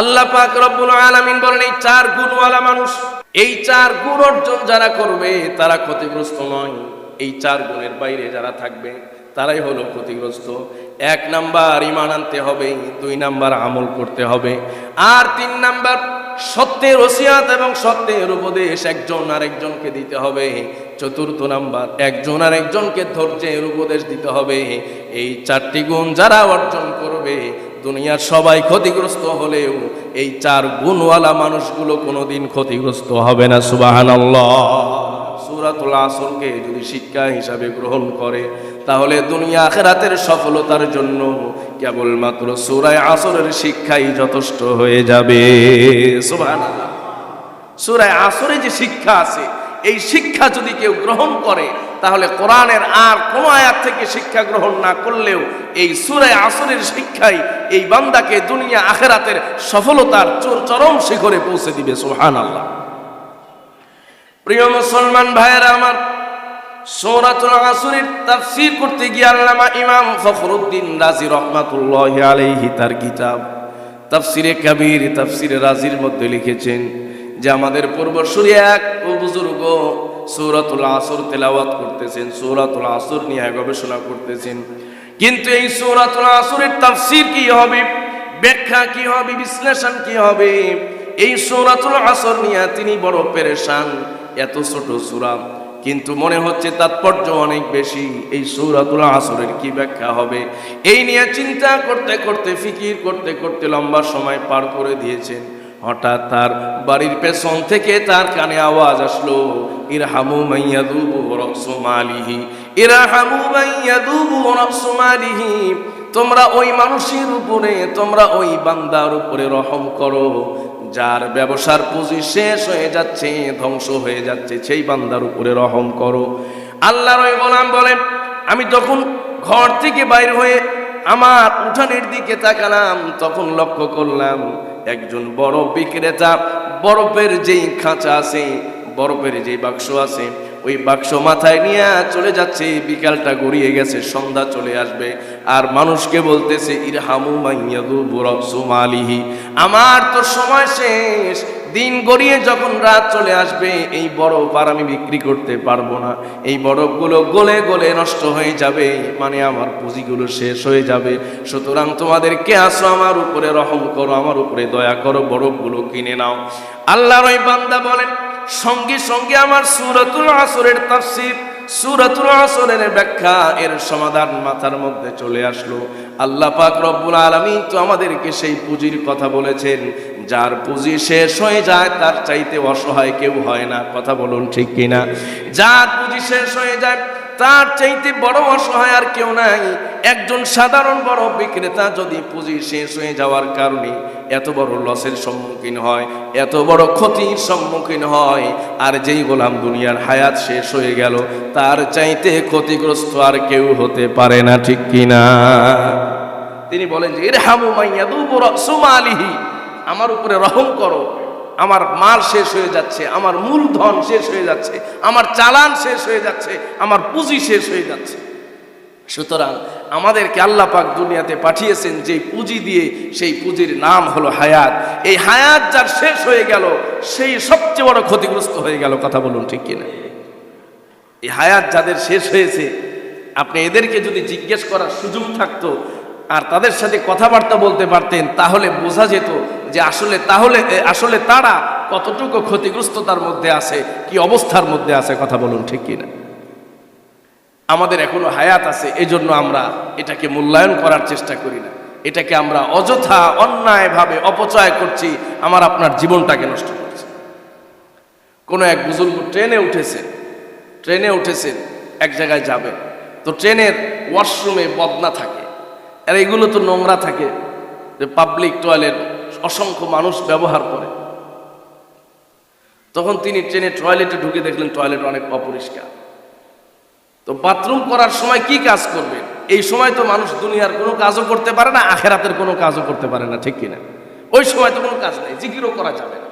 আল্লাহ পাক রব্বুল আলামিন বলেন, এই চার গুণওয়ালা মানুষ, এই চার গুণ অর্জন যারা করবে, তারা ক্ষতিগ্রস্ত নয়। এই চার গুণের বাইরে যারা থাকবে, তারাই হলো ক্ষতিগ্রস্ত। এক নাম্বার ইমান আনতে হবে, দুই নাম্বার আমল করতে হবে। আর তিন নাম্বার সত্যের ওসিয়াত এবং সত্যের উপদেশ একজন আরেকজনকে দিতে হবে। চতুর্থ নাম্বার, একজন আরেকজনকে ধৈর্যের উপদেশ দিতে হবে। এই চারটি গুণ যারা অর্জন করবে, দুনিয়ার সবাই ক্ষতিগ্রস্ত হলেও এই চার গুণওয়ালা মানুষগুলো কোনোদিন ক্ষতিগ্রস্ত হবে না সুবাহান সুরাতুল আসরকে যদি শিক্ষা হিসাবে গ্রহণ করে তাহলে দুনিয়া আখেরাতের সফলতার জন্য কেবলমাত্র সুরায় আসরের শিক্ষাই যথেষ্ট হয়ে যাবে। সুরায় আসরে যে শিক্ষা আছে, এই শিক্ষা যদি কেউ গ্রহণ করে, তাহলে কোরআনের আর কোন আয়াত থেকে শিক্ষা গ্রহণ না করলেও এই সুরায় আসরের শিক্ষাই এই বান্দাকে দুনিয়া আখেরাতের সফলতার চোর চরম শিখরে পৌঁছে দিবে। সোহান আল্লাহ প্রিয় মুসলমান ভাইয়েরা আমার সৌরাতুল আসরের তাফসীর করতে গিয়ে আল্লামা ইমাম ফখরুদ্দিন রাজি রহমাতুল্লাহ আলাইহি তার কিতাব তাফসিরে কাবির, তাফসিরে রাজির মধ্যে লিখেছেন যে আমাদের পূর্বসূরি এক ও বুজুর্গ সৌরাতুল আসর তেলাওয়াত করতেছেন, সৌরাতুল আসর নিয়ে গবেষণা করতেছেন। কিন্তু এই সৌরাতুল আসরের তাফসির কি হবে? ব্যাখ্যা কি হবে? বিশ্লেষণ কি হবে? এই সৌরাতুল আসর নিয়ে তিনি বড় পেরেশান, এত ছোট সূরা। কিন্তু মনে হচ্ছে তাৎপর্য অনেক বেশি। এই সৌরাতুল আসরের কি ব্যাখ্যা হবে? এই নিয়ে চিন্তা করতে করতে, ফিকির করতে করতে লম্বা সময় পার করে দিয়েছেন। হঠাৎ তার বাড়ির পেছন থেকে তার কানে আওয়াজ আসলো, ইরহামু মাইয়াদুবু রকসুমালিহি ইরহামু মাইয়াদুবু রকসুমালিহি তোমরা ওই মানুষের উপরে, তোমরা ওই বান্দার উপরে রহম করো। যার ব্যবসার পুঁজি শেষ হয়ে যাচ্ছে, ধ্বংস হয়ে যাচ্ছে, সেই বান্দার উপরে রহম করো। আল্লাহর ওই গোলাম বলেন আমি যখন ঘর থেকে বাইর হয়ে আমার উঠানের দিকে তাকালাম, তখন লক্ষ্য করলাম একজন বড় বিক্রেতা, বরফের যেই খাঁচা আছে বরফের যেই বাক্স আছে, ওই বাক্স মাথায় নিয়ে চলে যাচ্ছে, বিকালটা গড়িয়ে গেছে, সন্ধ্যা চলে আসবে। আর মানুষকে বলতেছে, ইরহামু মাইয়াদু বুরসুমালিহি আমার তো সময় শেষ। দিন গড়িয়ে যখন রাত চলে আসবে, এই বরফ আর আমি বিক্রি করতে পারব না। এই বরফগুলো গলে গলে নষ্ট হয়ে যাবে মানে আমার পুঁজিগুলো শেষ হয়ে যাবে। সুতরাং তোমাদেরকে আসো আমার উপরে রহম করো, আমার উপরে দয়া করো, বরফগুলো কিনে নাও। আল্লাহর ওই বান্দা বলেন সঙ্গে সঙ্গে আমার সুরতুল আসরের তাফসির, সুরতুল আসরের ব্যাখ্যা এর সমাধান মাথার মধ্যে চলে আসলো। আল্লাহ পাক রব্বুল আলামিন তো আমাদেরকে সেই পুঁজির কথা বলেছেন, যার পুঁজি শেষ হয়ে যায় তার চাইতে অসহায় কেউ হয় না। কথা বলুন ঠিক কিনা? যার পুঁজি শেষ হয়ে যায় তার চাইতে বড় অসহায় আর কেউ নাই। একজন সাধারণ বড় বিক্রেতা যদি পুঁজি শেষ হয়ে যাওয়ার কারণে এত বড় লসের সম্মুখীন হয়, এত বড় ক্ষতির সম্মুখীন হয়, আর যেই গোলাম দুনিয়ার হায়াত শেষ হয়ে গেল, তার চাইতে ক্ষতিগ্রস্ত আর কেউ হতে পারে না, ঠিক কিনা তিনি বলেন যে, ইরহামু মাইয়াদুবু রাসুমালিহি আমার উপরে রহম করো, আমার মাল শেষ হয়ে যাচ্ছে, আমার মূলধন শেষ হয়ে যাচ্ছে, আমার চালান শেষ হয়ে যাচ্ছে, আমার পুঁজি শেষ হয়ে যাচ্ছে। সুতরাং আমাদেরকে আল্লাহ পাক দুনিয়াতে পাঠিয়েছেন যে পুঁজি দিয়ে, সেই পুঁজির নাম হলো হায়াত। এই হায়াত যার শেষ হয়ে গেল, সেই সবচেয়ে বড় ক্ষতিগ্রস্ত হয়ে গেল, কথা বলুন ঠিক কিনা? এই হায়াত যাদের শেষ হয়েছে, আপনি এদেরকে যদি জিজ্ঞেস করার সুযোগ থাকতো আর তাদের সাথে কথাবার্তা বলতে পারতেন, তাহলে বোঝা যেত যে আসলে তাহলে আসলে তারা কতটুকু ক্ষতিগ্রস্ততার মধ্যে আছে, কি অবস্থার মধ্যে আছে, কথা বলুন ঠিক কিনা? আমাদের এখনও হায়াত আছে, এজন্য আমরা এটাকে মূল্যায়ন করার চেষ্টা করি না। এটাকে আমরা অযথা, অন্যায়ভাবে অপচয় করছি, আমার আপনার জীবনটাকে নষ্ট করছি। কোনো এক বুজুর্গ ট্রেনে উঠেছে, ট্রেনে উঠেছেন এক জায়গায় যাবে। তো ট্রেনের ওয়াশরুমে বদনা থাকে, আর এগুলো তো নোংরা থাকে যে পাবলিক টয়লেট, অসংখ্য মানুষ ব্যবহার করে। তখন তিনি ট্রেনে টয়লেটে ঢুকে দেখলেন টয়লেট অনেক অপরিষ্কার। তো বাথরুম করার সময় কি কাজ করবেন এই সময় তো মানুষ দুনিয়ার কোনো কাজও করতে পারে না, আখেরাতের কোনো কাজও করতে পারে না, ঠিক কিনা? ওই সময় তো কোনো কাজ নেই, জিকিরও করা যাবে না।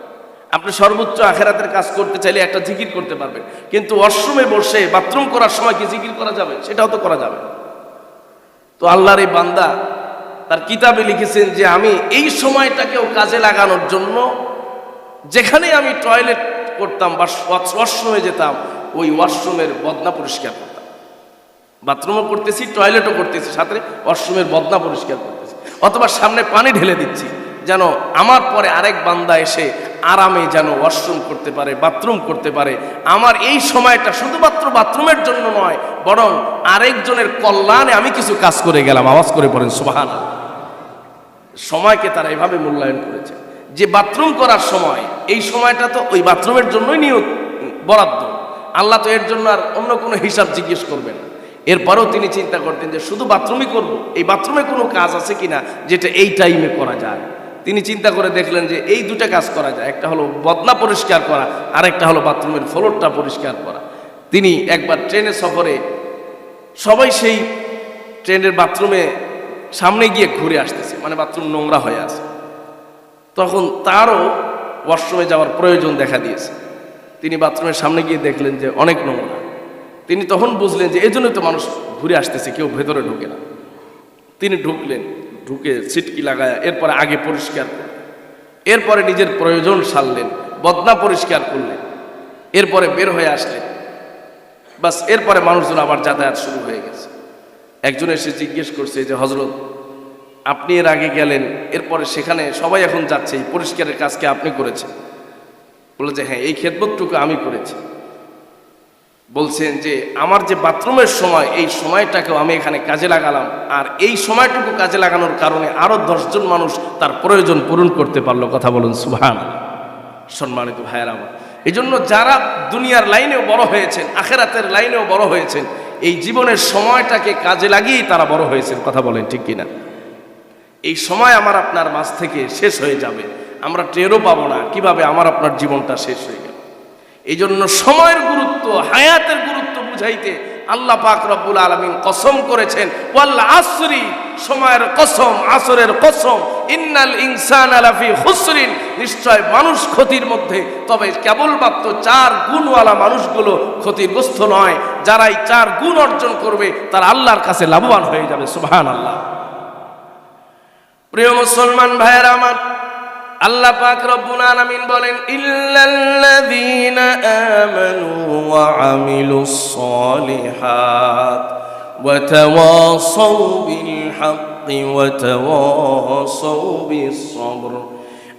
আপনি সর্বোচ্চ আখেরাতের কাজ করতে চাইলে একটা জিকির করতে পারবেন, কিন্তু ওয়াশরুমে বসে বাথরুম করার সময় কি জিকির করা যাবে? সেটাও তো করা যাবে তো আল্লাহর এই বান্দা তার কিতাবে লিখেছেন যে, আমি এই সময়টাকেও কাজে লাগানোর জন্য যেখানে আমি টয়লেট করতাম বা ওয়াশরুমে যেতাম, ওই ওয়াশরুমের বদনা পরিষ্কার করতাম। বাথরুমও করতেছি টয়লেটও করতেছি, সাথে ওয়াশরুমের বদনা পরিষ্কার করতেছি। অথবা সামনে পানি ঢেলে দিচ্ছি, যেন আমার পরে আরেক বান্দা এসে আরামে যেন ওয়াশরুম করতে পারে বাথরুম করতে পারে। আমার এই সময়টা শুধুমাত্র বাথরুমের জন্য নয়, বরং আরেকজনের কল্যাণে আমি কিছু কাজ করে গেলাম। আওয়াজ করে পড়েন সুবাহান সময়কে তারা এভাবে মূল্যায়ন করেছে। যে বাথরুম করার সময়, এই সময়টা তো ওই বাথরুমের জন্যই নিয়োগ বরাদ্দ। আল্লাহ তো এর জন্য আর অন্য কোনো হিসাব জিজ্ঞেস করবেন না। এরপরেও তিনি চিন্তা করতেন যে শুধু বাথরুমই করব, এই বাথরুমে কোনো কাজ আছে কিনা যেটা এই টাইমে করা যায়। তিনি চিন্তা করে দেখলেন যে এই দুটা কাজ করা যায়, একটা হলো বদনা পরিষ্কার করা আর একটা হলো বাথরুমের ফ্লোরটা পরিষ্কার করা। তিনি একবার ট্রেনে সফরে সবাই সেই ট্রেনের বাথরুমে সামনে গিয়ে ঘুরে আসতেছে মানে বাথরুম নোংরা হয়ে আছে। তখন তারও ওয়াশরুমে যাওয়ার প্রয়োজন দেখা দিয়েছে। তিনি বাথরুমের সামনে গিয়ে দেখলেন যে অনেক নোংরা। তিনি তখন বুঝলেন যে এই জন্যই তো মানুষ ঘুরে আসতেছে, কেউ ভেতরে ঢুকে না। তিনি ঢুকলেন, ঢুকে সিটকি লাগায় এরপরে আগে পরিষ্কার এরপরে নিজের প্রয়োজন সারলেন, বদনা পরিষ্কার করলেন। এরপরে বের হয়ে আসলেন। বাস, এরপরে মানুষজন আবার যাতায়াত শুরু হয়ে গেছে। একজন এসে জিজ্ঞেস করছে যে হজরত আপনি এর আগে গেলেন, এরপরে সেখানে সবাই এখন যাচ্ছে, এই পরিষ্কারের কাজকে আপনি করেছেন? বলে যে হ্যাঁ এই খেদমতটুকু আমি করেছি। বলছেন যে, আমার যে বাথরুমের সময়, এই সময়টাকেও আমি এখানে কাজে লাগালাম। আর এই সময়টুকু কাজে লাগানোর কারণে আরও দশজন মানুষ তার প্রয়োজন পূরণ করতে পারল। কথা বলুন সুভান সম্মানিত ভাইয়ের আমার। এই জন্য যারা দুনিয়ার লাইনেও বড় হয়েছেন, আখেরাতের লাইনেও বড় হয়েছেন, এই জীবনের সময়টাকে কাজে লাগিয়েই তারা বড় হয়েছেন, কথা বলেন ঠিক কিনা? এই সময় আমার আপনার মাঝ থেকে শেষ হয়ে যাবে। আমরা টেরও পাবো না কীভাবে আমার আপনার জীবনটা শেষ হয়ে এই জন্য সময়ের গুরুত্ব, হায়াতের গুরুত্ব বুঝাইতে আল্লাহ পাক রব্বুল আলমিন কসম করেছেন ওয়াল্লা আসরি, সময়ের কসম, আসরের কসম, ইন্নাল ইনসান আলাফি হুসরিন নিশ্চয় মানুষ ক্ষতির মধ্যে, তবে কেবলমাত্র চার গুণওয়ালা মানুষগুলো ক্ষতিগ্রস্ত নয়, যারাই চার গুণ অর্জন করবে, তারা আল্লাহর কাছে লাভবান হয়ে যাবে সুবহান আল্লাহ প্রিয় মুসলমান ভাইয়েরা আমার আল্লাহ পাক রব্বুল আলামিন বলেন, ইল্লাল্লাযীনা আমানু ওয়া আমিলুস সলিহাত ওয়া তাওয়াসাউ বিল হাক্কি ওয়া তাওয়াসাউ বিস সবর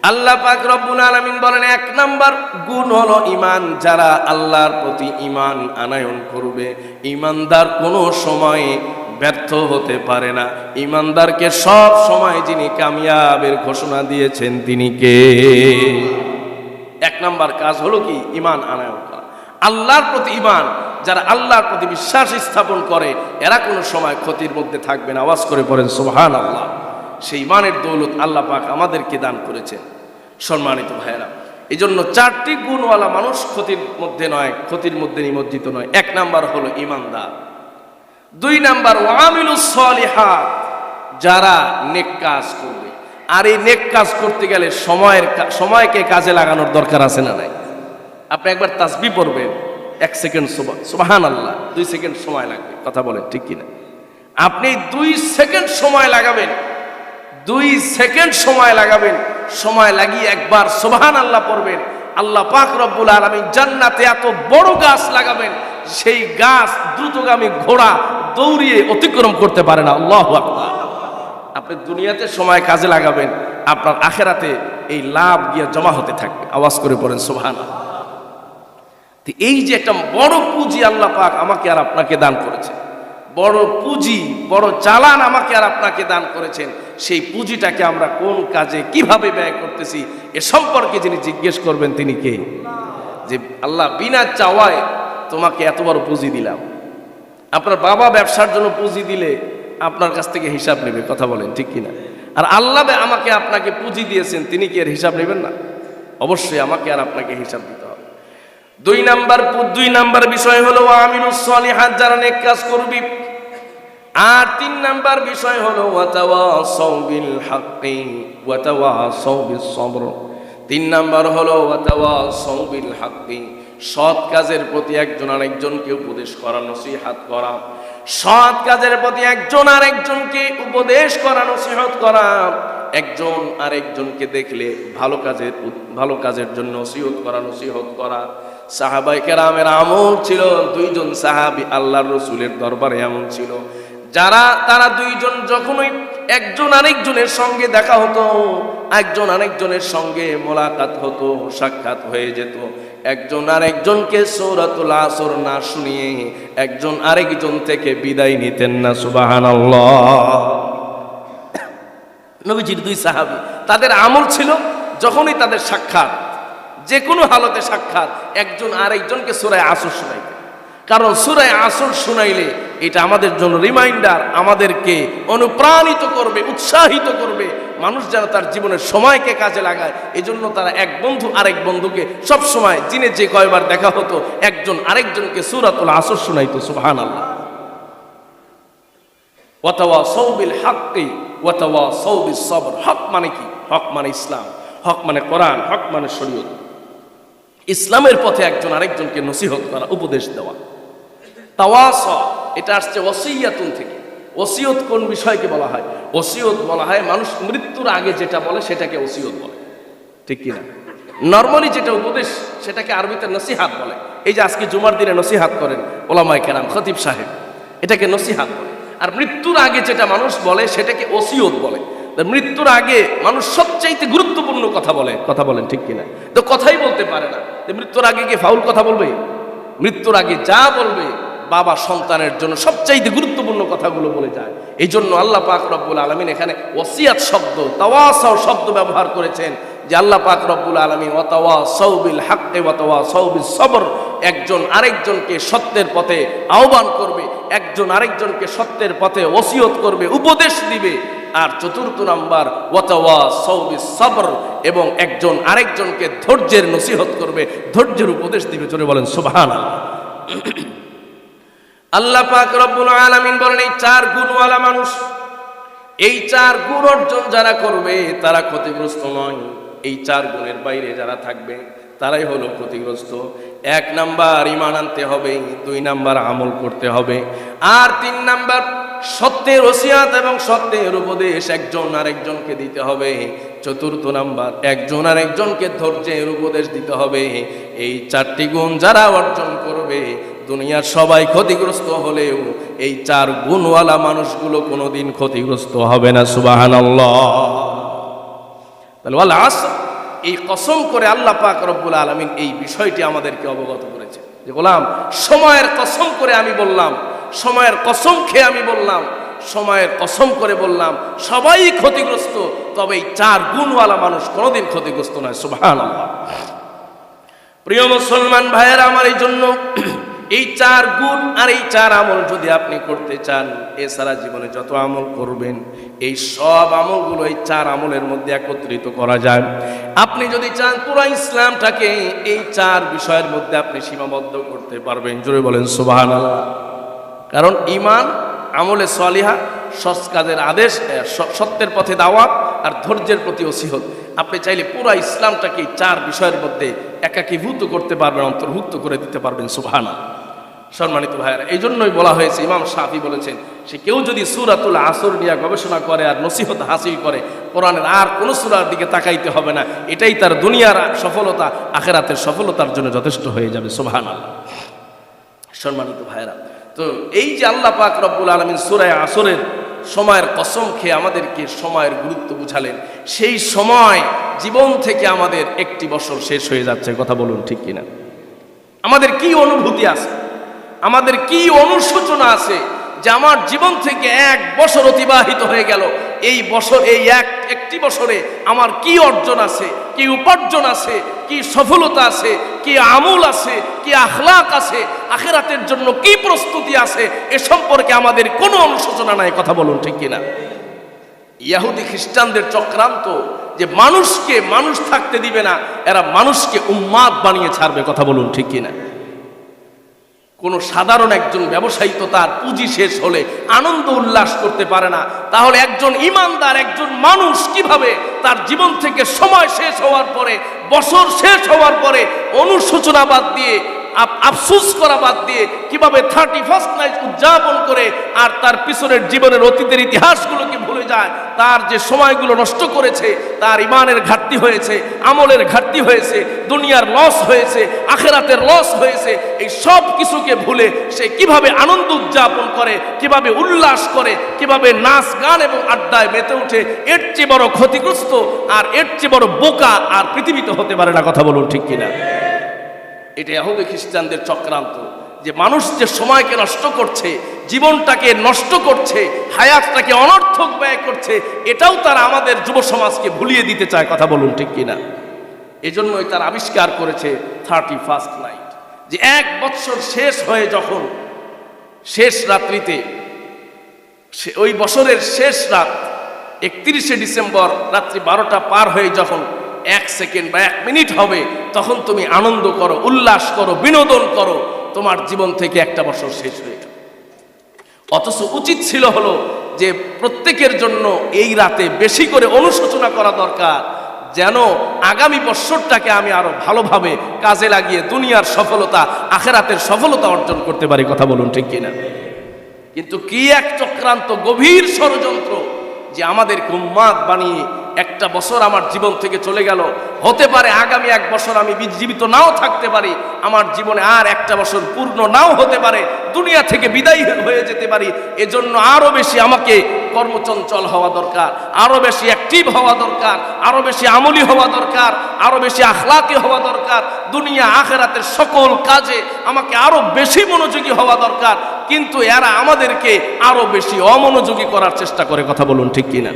আল্লাহ পাক রব্বুল আলামিন বলেন, এক নাম্বার গুণ হলো ঈমান, যারা আল্লাহর প্রতি ঈমান আনায়ন করবে। ঈমানদার কোনো সময়ে ব্যর্থ হতে পারে না। ইমানদারকে সব সময় যিনি কামিয়াবের ঘোষণা দিয়েছেন, তিনি কে? এক নাম্বার কাজ হলো কি? ইমান আনায়ন করা। আল্লাহর প্রতি ইমান যারা আল্লাহর প্রতি বিশ্বাস স্থাপন করে, এরা কোনো সময় ক্ষতির মধ্যে থাকবে না। আওয়াজ করে পড়েন সোহান আল্লাহ সেই ইমানের দৌলত আল্লাহ পাক আমাদেরকে দান করেছেন। সম্মানিত ভাইয়েরা এই জন্য চারটি গুণওয়ালা মানুষ ক্ষতির মধ্যে নয়, ক্ষতির মধ্যে নিমজ্জিত নয়। এক নাম্বার হলো ইমানদার দুই নাম্বার সলিহাত, যারা নেক কাজ করবে। আর এই নেক কাজ করতে গেলে সময়ের সময়কে কাজে লাগানোর দরকার আছে না নাই? আপনি একবার তাসবি পড়বেন, এক সেকেন্ড সুবাহান আল্লাহ দুই সেকেন্ড সময় লাগবে। কথা বলেন ঠিক কিনা? আপনি দুই সেকেন্ড সময় লাগাবেন, দুই সেকেন্ড সময় লাগাবেন, সময় লাগিয়ে একবার সুবাহান আল্লাহ পড়বেন। আল্লাহ পাক রব্বুল আলমী জান্নাতে এত বড় গাছ লাগাবেন, সেই গাছ দ্রুতগামী ঘোড়া দৌড়িয়ে অতিক্রম করতে পারে না। আল্লাহ আপনি দুনিয়াতে সময় কাজে লাগাবেন, আপনার আখেরাতে এই লাভ গিয়ে জমা হতে থাকবে। আওয়াজ করে পড়েন সোহান এই যে একটা বড় পুঁজি আল্লাহ পাক আমাকে আর আপনাকে দান করেছে বড় পুঁজি, বড় চালান আমাকে আর আপনাকে দান করেছেন, সেই পুঁজিটাকে আমরা কোন কাজে কীভাবে ব্যয় করতেছি, এ সম্পর্কে যিনি জিজ্ঞেস করবেন তিনি কে? যে আল্লাহ বিনা চাওয়ায় তোমাকে এত বড় পুঁজি দিলাম। আপনার বাবা ব্যবসার জন্য পুঁজি দিলে আপনার কাছ থেকে হিসাব নেবে, কথা বলেন, ঠিক কিনা? আর আল্লাহ আমাকে আপনাকে পুঁজি দিয়েছেন, তিনি কি এর হিসাব নেবেন না? অবশ্যই আমাকে আর আপনাকে হিসাব দিতে হবে। দুই নাম্বার দুই নাম্বার বিষয় হলো আমিনুস সলিহাত, যারা নেক কাজ করবি। আর তিন নাম্বার বিষয় হলো ওয়াতাওয়াসাউ বিল হাক্কি ওয়াতাওয়াসাউ বিস সবর। তিন নাম্বার হলো ওয়াতাওয়াসাউ বিল হাক্কি। সৎ কাজের প্রতি একজন আরেকজনকে উপদেশ করা, নসিহাত করা। সৎ কাজের প্রতি একজন আরেকজনকে উপদেশ করা, নসিহত করা। একজন আরেকজনকে দেখলে ভালো কাজের ভালো কাজের জন্য নসিহত করা নসিহত করা। সাহাবাই কেরামের আমল ছিল, দুইজন সাহাবি আল্লাহর রসুলের দরবারে এমন ছিল। যারা, তারা দুইজন যখনই একজন আরেকজনের সঙ্গে দেখা হতো, একজন আরেকজনের সঙ্গে মোলাকাত হতো, সাক্ষাৎ হয়ে যেত। একজন আরেকজনকে সৌরাতুল আসর না শুনিয়ে একজন আরেকজন থেকে বিদায় নিতেন না সুবাহান নবীজির দুই সাহাবি, তাদের আমল ছিল যখনই তাদের সাক্ষাৎ যে কোনো হালতে সাক্ষাৎ, একজন আরেকজনকে সুরায় আসর শোনাইতেন। কারণ সুরায় আসর শুনাইলে এটা আমাদের জন্য রিমাইন্ডার আমাদেরকে অনুপ্রাণিত করবে, উৎসাহিত করবে মানুষ যেন তার জীবনের সময়কে কাজে লাগায় এই জন্য তারা এক বন্ধু আরেক বন্ধুকে সব সময় দিনে যে কয়বার দেখা হতো, একজন আরেকজনকে সুরাতুল আসর শুনাইতো সুবহান আল্লাহ ওয়াতাওয়া সৌবিল হাক্কি ওয়াতাওয়া সৌবিল সবর হক মানে কি? হক মানে ইসলাম, হক মানে কোরআন, হক মানে শরীয়ত। ইসলামের পথে একজন আরেকজনকে নসিহত করা, উপদেশ দেওয়া। তাওয়াস, এটা আসছে ওসিয়াতুন থেকে। ওসিয়ত কোন বিষয়কে বলা হয়? ওসিয়ত বলা হয় মানুষ মৃত্যুর আগে যেটা বলে সেটাকে ওসিয়ত বলে। ঠিক কিনা? নর্মালি যেটা উপদেশ সেটাকে আরবিতে নসিহাত বলে। এই যে আজকে জুমার দিনে নসিহাত করেন ওলামায় কেরাম, খতিব সাহেব, এটাকে নসিহাত বলে। আর মৃত্যুর আগে যেটা মানুষ বলে সেটাকে ওসিয়ত বলে। মৃত্যুর আগে মানুষ সবচাইতে গুরুত্বপূর্ণ কথা বলে। কথা বলেন ঠিক কিনা? তো কথাই বলতে পারে না। মৃত্যুর আগে কি ফাউল কথা বলবে? মৃত্যুর আগে যা বলবে বাবা সন্তানের জন্য সবচাইতে গুরুত্বপূর্ণ কথাগুলো বলে যায়। এই জন্য আল্লাহ পাক রব্বুল আলমিন এখানে ওসিয়াত শব্দ, তাওয়াসাও শব্দ ব্যবহার করেছেন যে আল্লাহ পাক রব্বুল আলমিন ওয়াতাওয়া সৌবিল হাক্কে ওয়াতাওয়া সৌবিল সবর একজন আরেকজনকে সত্যের পথে আহ্বান করবে, একজন আরেকজনকে সত্যের পথে ওসিয়ত করবে, উপদেশ দিবে। আর চতুর্থ নাম্বার ওয়াতাওয়া সৌবিস সবর এবং একজন আরেকজনকে ধৈর্যের নসিহত করবে, ধৈর্যের উপদেশ দিবে। চলে বলেন সুবহান আল্লাহ পাক রব্বুল আলামিন বলেন, এই চার গুণওয়ালা মানুষ, এই চার গুণ অর্জন যারা করবে, তারা ক্ষতিগ্রস্ত নয়। এই চার গুণের বাইরে যারা থাকবে, তারাই হলো ক্ষতিগ্রস্ত। এক নাম্বার ইমান আনতে হবে, দুই নাম্বার আমল করতে হবে। আর তিন নাম্বার, সত্যের ওসিয়াত এবং সত্যের উপদেশ একজন আরেকজনকে দিতে হবে। চতুর্থ নাম্বার, একজন আরেকজনকে ধৈর্যের উপদেশ দিতে হবে। এই চারটি গুণ যারা অর্জন করবে দুনিয়ার সবাই ক্ষতিগ্রস্ত হলেও এই চার গুণওয়ালা মানুষগুলো কোনোদিন ক্ষতিগ্রস্ত হবে না সুবাহান আসর, এই কসম করে আল্লাহ পাক রব্বুল আলমিন এই বিষয়টি আমাদেরকে অবগত করেছে যে বললাম সময়ের কসম করে আমি বললাম, সময়ের কসম খেয়ে আমি বললাম, সময়ের কসম করে বললাম, সবাই ক্ষতিগ্রস্ত, তবে এই চার গুণওয়ালা মানুষ কোনোদিন ক্ষতিগ্রস্ত নয় সুবহান প্রিয় মুসলমান ভাইয়েরা, আমার এই জন্য এই চার গুণ আর এই চার আমল যদি আপনি করতে চান, এছাড়া জীবনে যত আমল করবেন, এই সব আমলগুলো এই চার আমলের মধ্যে একত্রিত করা যায়। আপনি যদি চান পুরো ইসলামটাকে এই চার বিষয়ের মধ্যে আপনি সীমাবদ্ধ করতে পারবেন। জোরে বলেন সুবাহান কারণ ইমান আমলে সলিহা, সৎ কাজের আদেশ সত্যের পথে দাওয়াত আর ধৈর্যের প্রতি ওসিহত। আপনি চাইলে পুরো ইসলামটাকে চার বিষয়ের মধ্যে একাকীভূত করতে পারবেন, অন্তর্ভুক্ত করে দিতে পারবেন সুবহানা সম্মানিত ভাইয়েরা এই জন্যই বলা হয়েছে, ইমাম শাফি বলেছেন, সে কেউ যদি সুরাতুল আসর নিয়ে গবেষণা করে আর নসিহত হাসিল করে, কোরআনের আর কোনো সুরার দিকে তাকাইতে হবে না, এটাই তার দুনিয়ার সফলতা, আখেরাতের সফলতার জন্য যথেষ্ট হয়ে যাবে সোভান সম্মানিত ভাইয়েরা, তো এই যে আল্লাহ পাক রব্বুল আলমিন সুরায় আসরের সময়ের কসম খেয়ে আমাদেরকে সময়ের গুরুত্ব বুঝালেন, সেই সময় জীবন থেকে আমাদের একটি বছর শেষ হয়ে যাচ্ছে, কথা বলুন ঠিক কিনা। আমাদের কি অনুভূতি আছে? আমাদের কি অনুশোচনা আছে যে আমার জীবন থেকে এক বছর অতিবাহিত হয়ে গেল? এই বছর, এই এক, একটি বছরে আমার কি অর্জন আছে? কি উপার্জন আছে? কি সফলতা আছে? কি আমল আছে? কি আখলাক আছে? আখেরাতের জন্য কি প্রস্তুতি আছে? এ সম্পর্কে আমাদের কোনো অনুশোচনা নাই, কথা বলুন ঠিক কিনা? ইয়াহুদি খ্রিস্টানদের চক্রান্ত যে মানুষকে মানুষ থাকতে দিবে না, এরা মানুষকে উম্মাদ বানিয়ে ছাড়বে, কথা বলুন ঠিক কিনা? কোনো সাধারণ একজন ব্যবসায়ী তো তার পুঁজি শেষ হলে আনন্দ উল্লাস করতে পারে না। তাহলে একজন ইমানদার, একজন মানুষ কীভাবে তার জীবন থেকে সময় শেষ হওয়ার পরে, বছর শেষ হওয়ার পরে অনুশোচনা বাদ দিয়ে আফসোস করা বাদ দিয়ে কীভাবে থার্টি ফার্স্ট নাইট উদযাপন করে আর তার পিছনের জীবনের অতীতের ইতিহাসগুলোকে ভুলে যায়, তার যে সময়গুলো নষ্ট করেছে, তার ইমানের ঘাটতি হয়েছে, আমলের ঘাটতি হয়েছে, দুনিয়ার লস হয়েছে, আখেরাতের লস হয়েছে, এই সব কিছুকে ভুলে সে কীভাবে আনন্দ উদযাপন করে, কীভাবে উল্লাস করে, কীভাবে নাচ গান এবং আড্ডায় মেতে উঠে, এর চেয়ে বড় ক্ষতিগ্রস্ত আর এর চেয়ে বড় বোকা আর পৃথিবীতে হতে পারে না, কথা বলুন ঠিক কিনা? এটা এহুদি খ্রিস্টানদের চক্রান্ত, যে মানুষ যে সময়কে নষ্ট করছে, জীবনটাকে নষ্ট করছে, হায়াতটাকে অনর্থক ব্যয় করছে, এটাও তারা আমাদের যুব সমাজকে ভুলিয়ে দিতে চায়, কথা বলুন ঠিক কিনা? এজন্যই তার আবিষ্কার করেছে থার্টি ফার্স্ট নাইট, যে এক বৎসর শেষ হয়ে যখন শেষ রাত্রিতে, সে- ওই বছরের শেষ রাত, একত্রিশে ডিসেম্বর রাত্রি বারোটা পার হয়ে যখন এক সেকেন্ড বা এক মিনিট হবে তখন তুমি আনন্দ করো, উল্লাস করো, বিনোদন করো, তোমার জীবন থেকে একটা বছর শেষ হয়ে গেল। অথচ উচিত ছিল হলো যে প্রত্যেকের জন্য এই রাতে বেশি করে অনুশোচনা করা দরকার, যেন আগামী বৎসরটাকে আমি আরও ভালোভাবে কাজে লাগিয়ে দুনিয়ার সফলতা, আখেরাতের সফলতা অর্জন করতে পারি, কথা বলুন ঠিক কিনা? কিন্তু কি এক চক্রান্ত গভীর ষড়যন্ত্র যে আমাদের উম্মাদ বানিয়ে একটা বছর আমার জীবন থেকে চলে গেল। হতে পারে আগামী এক বছর আমি জীবিত নাও থাকতে পারি, আমার জীবনে আর একটা বছর পূর্ণ নাও হতে পারে, দুনিয়া থেকে বিদায় হয়ে যেতে পারি, এজন্য আরও বেশি আমাকে কর্মচঞ্চল হওয়া দরকার আরও বেশি অ্যাক্টিভ হওয়া দরকার আরও বেশি আমলি হওয়া দরকার আরও বেশি আখলাকি হওয়া দরকার, দুনিয়া আখেরাতের সকল কাজে আমাকে আরও বেশি মনোযোগী হওয়া দরকার, কিন্তু এরা আমাদেরকে আরও বেশি অমনোযোগী করার চেষ্টা করে, কথা বলুন ঠিক কিনা?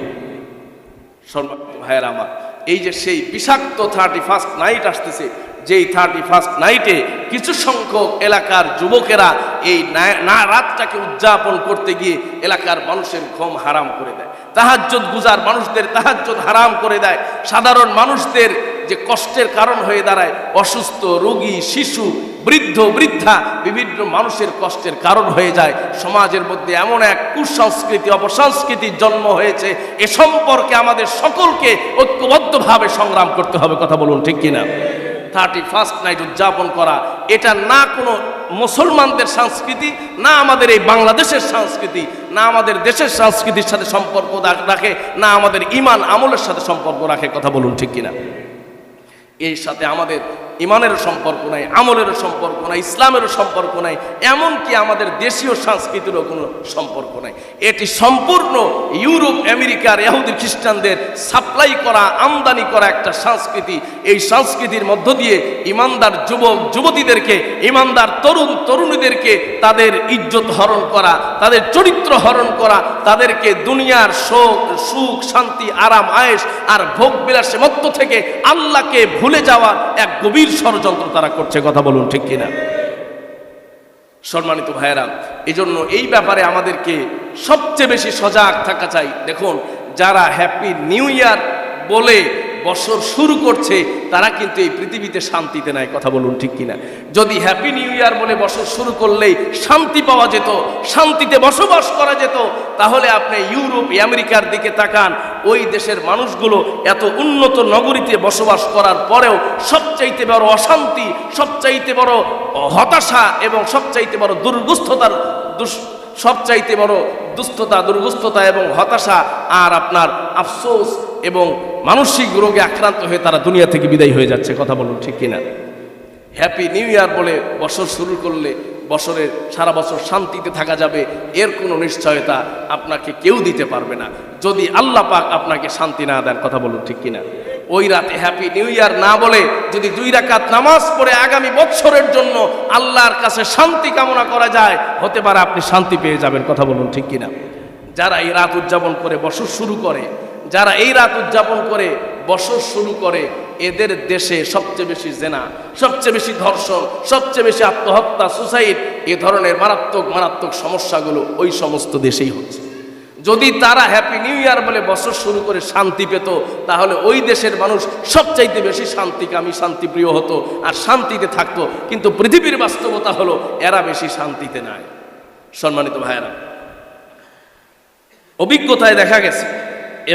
ভাইয়ের আমার, এই যে সেই বিষাক্ত থার্টি ফার্স্ট নাইট আসতেছে, যেই থার্টি ফার্স্ট নাইটে কিছু সংখ্যক এলাকার যুবকেরা এই না- রাতটাকে উদযাপন করতে গিয়ে এলাকার মানুষের ঘুম হারাম করে দেয়। তাহাজ্জত গুজার মানুষদের তাহাজ্জত হারাম করে দেয়। সাধারণ মানুষদের যে কষ্টের কারণ হয়ে দাঁড়ায়, অসুস্থ, রোগী, শিশু, বৃদ্ধ, বৃদ্ধা, বিভিন্ন মানুষের কষ্টের কারণ হয়ে যায়। সমাজের মধ্যে এমন এক কুসংস্কৃতি, অপসংস্কৃতির জন্ম হয়েছে। এ সম্পর্কে আমাদের সকলকে ঐক্যবদ্ধভাবে সংগ্রাম করতে হবে, কথা বলুন ঠিক কিনা? থার্টি ফার্স্ট নাইট উদযাপন করা, এটা না কোনো মুসলমানদের সংস্কৃতি, না আমাদের এই বাংলাদেশের সংস্কৃতি, না আমাদের দেশের সংস্কৃতির সাথে সম্পর্ক রাখে, না আমাদের ইমান আমলের সাথে সম্পর্ক রাখে, কথা বলুন ঠিক কিনা? এর সাথে আমাদের ইমানেরও সম্পর্ক নাই আমলেরও সম্পর্ক নাই, ইসলামেরও সম্পর্ক নাই, এমনকি আমাদের দেশীয় সংস্কৃতিরও কোনো সম্পর্ক নাই। এটি সম্পূর্ণ ইউরোপ আমেরিকার ইহুদি খ্রিস্টানদের সাপ্লাই করা, আমদানি করা একটা সংস্কৃতি। এই সংস্কৃতির মধ্য দিয়ে ইমানদার যুবক, যুবতীদেরকে, ইমানদার তরুণ, তরুণীদেরকে তাদের ইজ্জত হরণ করা, তাদের চরিত্র হরণ করা, তাদেরকে দুনিয়ার শোক, সুখ, শান্তি, আরাম, আয়েশ আর ভোগ বিলাসে মধ্য থেকে আল্লাহকে ভুলে যাওয়ার এক গভীর ষড়যন্ত্র তারা করছে, কথা বলুন ঠিক কিনা? সম্মানিত ভাইয়েরা এই জন্য এই ব্যাপারে আমাদেরকে সবচেয়ে বেশি সজাগ থাকা চাই। দেখুন, যারা হ্যাপি নিউ ইয়ার বলে বছর শুরু করছে, তারা কিন্তু এই পৃথিবীতে শান্তিতে নাই, কথা বলুন ঠিক কিনা। যদি হ্যাপি নিউ ইয়ার বলে বছর শুরু করলেই শান্তি পাওয়া যেত, শান্তিতে বসবাস করা যেত, তাহলে আপনি ইউরোপ, আমেরিকার দিকে তাকান, ওই দেশের মানুষগুলো এত উন্নত নগরীতে বসবাস করার পরেও সবচাইতে বড় অশান্তি, সবচাইতে বড় হতাশা এবং সবচাইতে বড় দুর্গুস্থতার দুষ সবচাইতে বড় দুস্থতা দুর্গুস্থতা এবং হতাশা আর আপনার আফসোস এবং মানসিক রোগে আক্রান্ত হয়ে তারা দুনিয়া থেকে বিদায় হয়ে যাচ্ছে, কথা বলুন ঠিক কিনা? হ্যাপি নিউ ইয়ার বলে বছর শুরু করলে বছরের সারা বছর শান্তিতে থাকা যাবে, এর কোনো নিশ্চয়তা আপনাকে কেউ দিতে পারবে না। যদি আল্লাহ পাক আপনাকে শান্তি না দেন, কথা বলুন ঠিক কিনা? ওই রাতে হ্যাপি নিউ ইয়ার না বলে যদি দুই রাকাত নামাজ পড়ে আগামী বছরের জন্য আল্লাহর কাছে শান্তি কামনা করা যায়, হতে পারে আপনি শান্তি পেয়ে যাবেন, কথা বলুন ঠিক কিনা? যারা এই রাত উদযাপন করে, বছর শুরু করে, যারা এই রাত উদযাপন করে, বছর শুরু করে, এদের দেশে সবচেয়ে বেশি জেনা, সবচেয়ে বেশি ধর্ষণ, সবচেয়ে বেশি আত্মহত্যা সুসাইড এ ধরনের মারাত্মক মারাত্মক সমস্যাগুলো ওই সমস্ত দেশেই হচ্ছে। যদি তারা হ্যাপি নিউ ইয়ার বলে বছর শুরু করে শান্তি পেত, তাহলে ওই দেশের মানুষ সবচাইতে বেশি শান্তিকামী, শান্তিপ্রিয় হতো আর শান্তিতে থাকতো। কিন্তু পৃথিবীর বাস্তবতা হলো এরা বেশি শান্তিতে নাই। সম্মানিত ভাইয়েরা, অভিজ্ঞতায় দেখা গেছে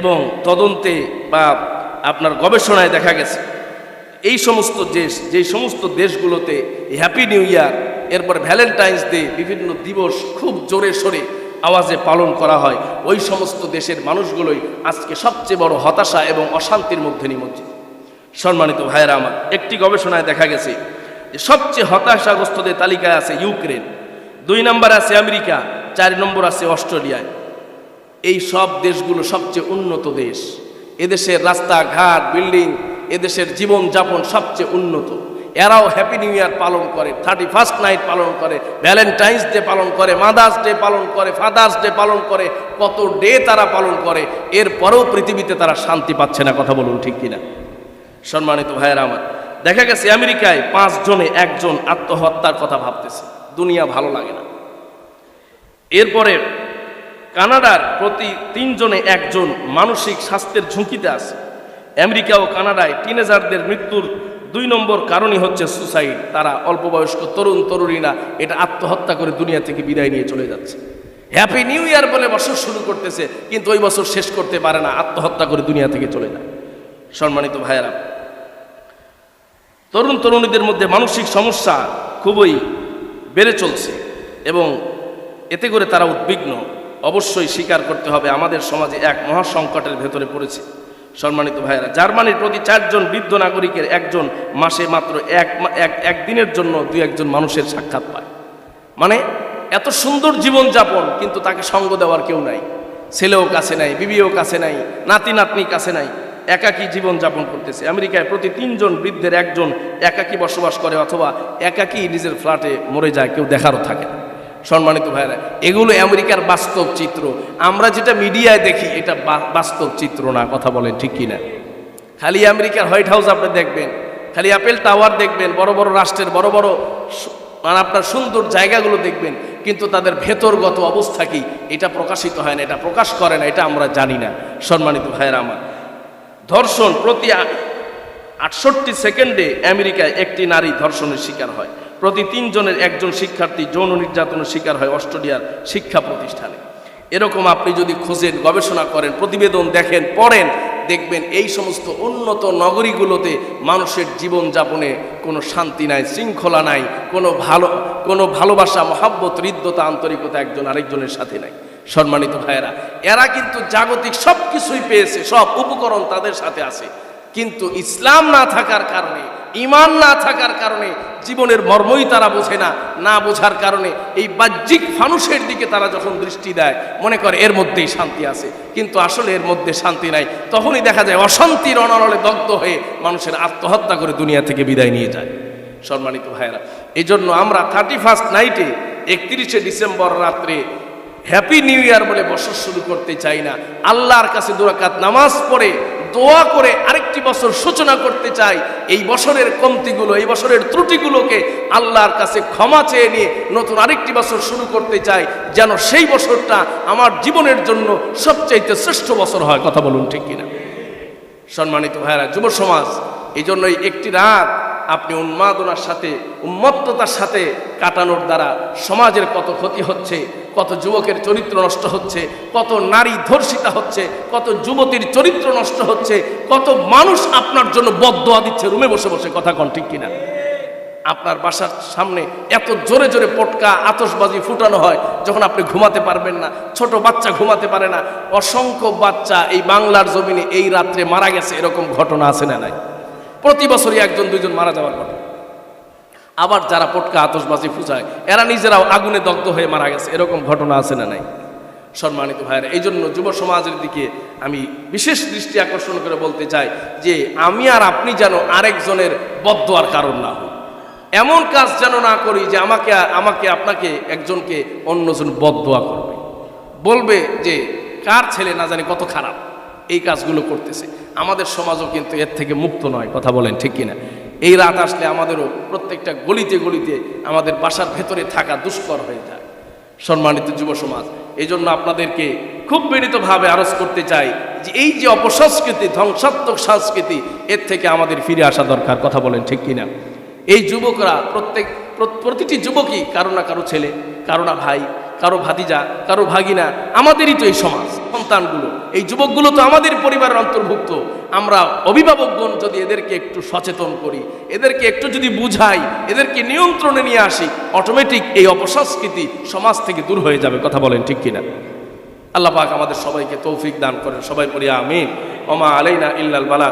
এবং তদন্তে বা আপনার গবেষণায় দেখা গেছে, এই সমস্ত দেশ, যে সমস্ত দেশগুলোতে হ্যাপি নিউ ইয়ার এরপর ভ্যালেন্টাইন্স ডে বিভিন্ন দিবস খুব জোরে সোরে আওয়াজে পালন করা হয়। ওই সমস্ত দেশের মানুষগুলোই আজকে সবচেয়ে বড় হতাশা এবং অশান্তির মধ্যে নিমজ্জিত। সম্মানিত ভাইয়েরা আমার, একটি গবেষণায় দেখা গেছে যে সবচেয়ে হতাশাগ্রস্তদের তালিকায় আছে ইউক্রেন, দুই নম্বর আছে আমেরিকা, চার নম্বর আছে অস্ট্রেলিয়ায়। এই সব দেশগুলো সবচেয়ে উন্নত দেশ। এদেশের রাস্তাঘাট, বিল্ডিং, এদেশের জীবনযাপন সবচেয়ে উন্নত। এরাও হ্যাপি নিউ ইয়ার পালন করে থার্টি ফার্স্ট নাইট পালন করে ভ্যালেন্টাইন্স ডে পালন করে মাদার্স ডে পালন করে ফাদার্স ডে পালন করে, কত ডে তারা পালন করে, এরপরেও পৃথিবীতে তারা শান্তি পাচ্ছে না, কথা বলুন ঠিক কিনা? সম্মানিত ভাইয়েরা আমার, দেখা গেছে আমেরিকায় পাঁচ জনে একজন আত্মহত্যার কথা ভাবতেছে, দুনিয়া ভালো লাগে না। এরপরে কানাডার প্রতি তিনজনে একজন মানসিক স্বাস্থ্যের ঝুঁকিতে আছে, আমেরিকা ও কানাডায় টিনেজারদের মৃত্যুর দুই নম্বর কারণই হচ্ছে সুসাইড তারা অল্প বয়স্ক তরুণ, তরুণীরা এটা আত্মহত্যা করে দুনিয়া থেকে বিদায় নিয়ে চলে যাচ্ছে। হ্যাপি নিউ ইয়ার বলে বছর শুরু করতেছে, কিন্তু ওই বছর শেষ করতে পারে না, আত্মহত্যা করে দুনিয়া থেকে চলে যায়। সম্মানিত ভাইয়েরা, তরুণ, তরুণীদের মধ্যে মানসিক সমস্যা খুবই বেড়ে চলছে এবং এতে করে তারা উদ্বিগ্ন। অবশ্যই স্বীকার করতে হবে, আমাদের সমাজে এক মহা সংকটের ভেতরে পড়েছে। সম্মানিত ভাইয়েরা, জার্মানির প্রতি চারজন বৃদ্ধ নাগরিকের একজন মাসে মাত্র এক এক একদিনের জন্য দুই একজন মানুষের সাক্ষাৎ পায়। মানে এত সুন্দর জীবনযাপন, কিন্তু তাকে সঙ্গ দেওয়ার কেউ নাই। ছেলেও কাছে নাই, বিবিও কাছে নাই, নাতি নাতনি কাছে নাই, একাকী জীবনযাপন করতেছে। আমেরিকায় প্রতি তিনজন বৃদ্ধের একজন একাকী বসবাস করে অথবা একাকী নিজের ফ্ল্যাটে মরে যায়, কেউ দেখারও থাকে না। সম্মানিত ভাইরা এগুলো আমেরিকার বাস্তব চিত্র। আমরা যেটা মিডিয়ায় দেখি, এটা বাস্তব চিত্র না, কথা বলেন ঠিক কিনা। খালি আমেরিকার হোয়াইট হাউস আপনি দেখবেন, খালি অ্যাপেল টাওয়ার দেখবেন, বড় বড় রাষ্ট্রের, বড় বড় মানে আপনার সুন্দর জায়গাগুলো দেখবেন, কিন্তু তাদের ভেতরগত অবস্থা কি? এটা প্রকাশিত হয় না, এটা প্রকাশ করে না, এটা আমরা জানি না, সম্মানিত ভাইয়েরা আমার। ধর্ষণ প্রতি আটষট্টি সেকেন্ডে আমেরিকায় একটি নারী ধর্ষণের শিকার হয়। প্রতি তিনজনের একজন শিক্ষার্থী যৌন নির্যাতনের শিকার হয় অস্ট্রেলিয়ার শিক্ষা প্রতিষ্ঠানে। এরকম আপনি যদি খোঁজেন গবেষণা করেন, প্রতিবেদন দেখেন, পড়েন, দেখবেন এই সমস্ত উন্নত নগরীগুলোতে মানুষের জীবনযাপনে কোনো শান্তি নাই, শৃঙ্খলা নাই, কোনো ভালো, কোনো ভালোবাসা, মহাব্বত, হৃদ্যতা, আন্তরিকতা একজন আরেকজনের সাথে নাই। সম্মানিত ভাইয়েরা, এরা কিন্তু জাগতিক সব কিছুই পেয়েছে, সব উপকরণ তাদের সাথে আছে। কিন্তু ইসলাম না থাকার কারণে ইমান না থাকার কারণে জীবনের মর্মই তারা বোঝে না না বোঝার কারণে এই বাহ্যিক ফানুষের দিকে তারা যখন দৃষ্টি দেয়, মনে করে এর মধ্যেই শান্তি আছে। কিন্তু আসলে এর মধ্যে শান্তি নাই। তখনই দেখা যায় অশান্তির অনরলে দগ্ধ হয়ে মানুষের আত্মহত্যা করে দুনিয়া থেকে বিদায় নিয়ে যায়। সম্মানিত ভাইয়েরা এই জন্য আমরা থার্টি ফার্স্ট নাইটে একত্রিশে ডিসেম্বর রাত্রে হ্যাপি নিউ ইয়ার বলে বছর শুরু করতে চাই না। আল্লাহর কাছে দুরাকাত নামাজ পড়ে দোয়া করে আরেকটি বছর সূচনা করতে চাই। এই বছরের কমতিগুলো, এই বছরের ত্রুটিগুলোকে আল্লাহর কাছে ক্ষমা চেয়ে নিয়ে নতুন আরেকটি বছর শুরু করতে চাই, যেন সেই বছরটা আমার জীবনের জন্য সবচাইতে শ্রেষ্ঠ বছর হয়। কথা বলুন ঠিক কিনা? সম্মানিত ভাইরা যুব সমাজ এই জন্যই একটি রাত আপনি উন্মাদনার সাথে, উন্মত্ততার সাথে কাটানোর দ্বারা সমাজের কত ক্ষতি হচ্ছে কত যুবকের চরিত্র নষ্ট হচ্ছে, কত নারী ধর্ষিতা হচ্ছে, কত যুবতীর চরিত্র নষ্ট হচ্ছে, কত মানুষ আপনার জন্য বদোয়া দিচ্ছে, রুমে বসে বসে কথা কন ঠিক কিনা? আপনার বাসার সামনে এত জোরে জোরে পটকা আতসবাজি ফুটানো হয়, যখন আপনি ঘুমাতে পারবেন না, ছোট বাচ্চা ঘুমাতে পারে না, অসংখ্য বাচ্চা এই বাংলার জমিনে এই রাত্রে মারা গেছে, এরকম ঘটনা আছে না নাই? প্রতি বছরই একজন, দুইজন মারা যাওয়ার ঘটনা। আবার যারা পটকা আতসবাজি ফুচায় এরা নিজেরাও আগুনে দগ্ধ হয়ে মারা গেছে। এরকম ঘটনা আছে না নাই? সম্মানিত ভাইয়েরা, এই জন্য যুব সমাজের দিকে আমি বিশেষ দৃষ্টি আকর্ষণ করে বলতে চাই যে, আমি আর আপনি যেন আরেকজনের বদোয়ার কারণ না হই। এমন কাজ যেন না করি যে, আমাকে আমাকে আপনাকে একজনকে অন্যজন বদোয়া করবে। বলবে যে, কার ছেলে না জানি কত খারাপ, এই কাজগুলো করতেছে। আমাদের সমাজও কিন্তু এর থেকে মুক্ত নয়, কথা বলেন ঠিক কিনা? এই রাত আসলে আমাদেরও প্রত্যেকটা গলিতে গলিতে আমাদের বাসার ভেতরে থাকা দুষ্কর হয়ে যায়। সম্মানিত যুব সমাজ এই জন্য আপনাদেরকে খুব বিনীতভাবে আরজ করতে চাই যে এই যে অপসংস্কৃতি, ধ্বংসাত্মক সংস্কৃতি, এর থেকে আমাদের ফিরে আসা দরকার। কথা বলেন ঠিক কিনা? এই যুবকরা, প্রত্যেক প্রতিটি যুবকই কারও না কারও ছেলে, কারও না ভাই, কারও ভাতিজা, কারও ভাগিনা, আমাদেরই তো এই সমাজ। সন্তানগুলো, এই যুবকগুলো তো আমাদের পরিবারের অন্তর্ভুক্ত। আমরা অভিভাবকগণ যদি এদেরকে একটু সচেতন করি, এদেরকে একটু যদি বুঝাই, এদেরকে নিয়ন্ত্রণে নিয়ে আসি অটোমেটিক এই অপসংস্কৃতি সমাজ থেকে দূর হয়ে যাবে, কথা বলেন ঠিক কিনা? আল্লাহ পাক আমাদের সবাইকে তৌফিক দান করেন, সবাই বলি আমিন। ওমা আলাইনা ইল্লাল বালা